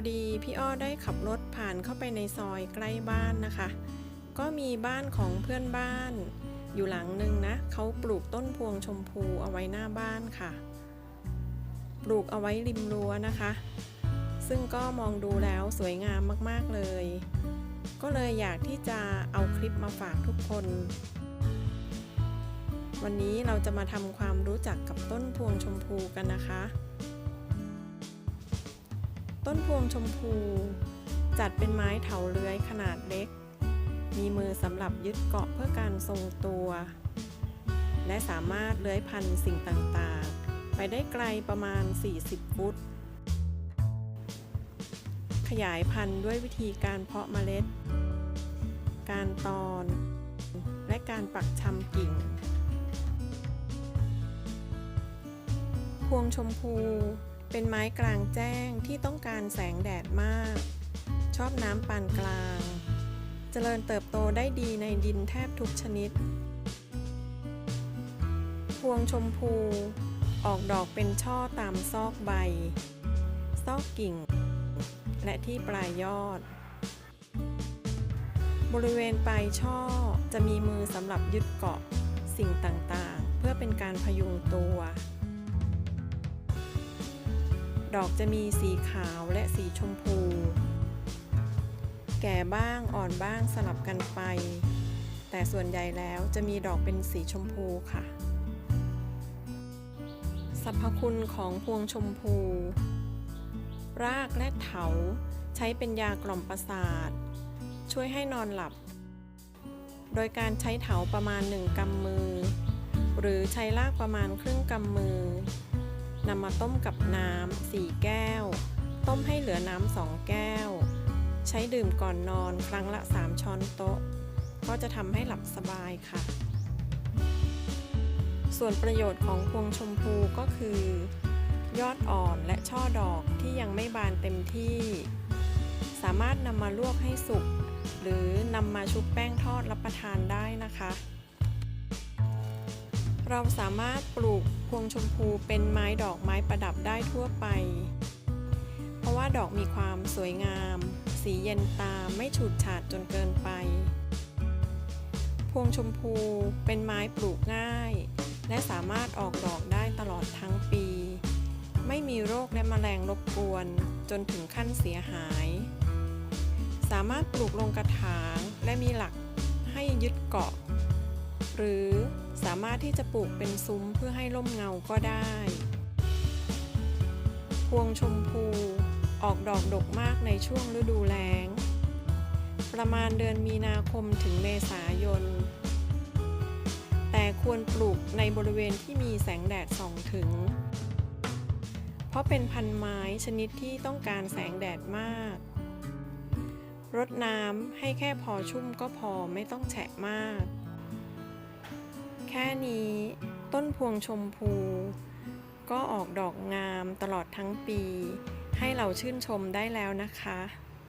อดีพี่อ้อได้ขับรถผ่านเข้าไปในซอยใกล้บ้านนะคะ ก็มีบ้านของเพื่อนบ้านอยู่หลังหนึ่งนะเขาปลูกต้นพวงชมพูเอาไว้หน้าบ้านค่ะ ปลูกเอาไว้ริมรั้วนะคะ ซึ่งก็มองดูแล้วสวยงามมากๆเลย ก็เลยอยากที่จะเอาคลิปมาฝากทุกคน วันนี้เราจะมาทำความรู้จักกับต้นพวงชมพูกันนะคะ ต้นพวงชมพู จัดเป็นไม้เถาเลื้อยขนาดเล็ก มีมือสำหรับยึดเกาะเพื่อการทรงตัว และสามารถเลื้อยพันสิ่งต่างๆ ไปได้ไกลประมาณ 40 ฟุต ขยายพันธุ์ด้วยวิธีการเพาะเมล็ด การตอน และการปักชำกิ่งพวงชมพู เป็นไม้กลางแจ้งที่ต้องการแสงแดดมาก ชอบน้ำปานกลาง เจริญเติบโตได้ดีในดินแทบทุกชนิด พวงชมพู ออกดอกเป็นช่อตามซอกใบ ซอกกิ่ง และที่ปลายยอด บริเวณปลายช่อจะมีมือสำหรับยึดเกาะสิ่งต่างๆ เพื่อเป็นการพยุงตัว ดอกจะมีสีขาวและสีชมพู แก่บ้างอ่อนบ้างสลับกันไป แต่ส่วนใหญ่แล้วจะมีดอกเป็นสีชมพูค่ะ สรรพคุณของพวงชมพู รากและเถาใช้เป็นยากล่อมประสาท ช่วยให้นอนหลับ โดยการใช้เถาประมาณหนึ่งกำมือ หรือใช้รากประมาณครึ่งกำมือ นำมาต้มกับน้ำสี่แก้ว ต้มให้เหลือน้ำสองแก้ว ใช้ดื่มก่อนนอนครั้งละ 3 ช้อนโต๊ะ ก็จะทำให้หลับสบายค่ะ ส่วนประโยชน์ของพวงชมพูก็คือ ยอดอ่อนและช่อดอกที่ยังไม่บานเต็มที่ สามารถนำมาลวกให้สุก หรือนำมาชุบแป้งทอดรับประทานได้นะคะ เราสามารถปลูกพวงชมพูเป็นไม้ดอกไม้ประดับได้ทั่วไป เพราะว่าดอกมีความสวยงาม สีเย็นตาไม่ฉูดฉาดจนเกินไป พวงชมพูเป็นไม้ปลูกง่าย และสามารถออกดอกได้ตลอดทั้งปี ไม่มีโรคและแมลงรบกวนจนถึงขั้นเสียหาย สามารถปลูกลงกระถางและมีหลักให้ยึดเกาะ หรือสามารถที่จะปลูกเป็นซุ้มเพื่อให้ร่มเงาก็ได้ พวงชมพูออกดอกดกมากในช่วงฤดูแล้ง ประมาณเดือนมีนาคมถึงเมษายน แต่ควรปลูกในบริเวณที่มีแสงแดดส่องถึง เพราะเป็นพันไม้ชนิดที่ต้องการแสงแดดมาก รดน้ำให้แค่พอชุ่มก็พอไม่ต้องแฉะมาก แค่นี้ต้นพวงชมพู ก็ออกดอกงามตลอดทั้งปี ให้เราชื่นชมได้แล้วนะคะ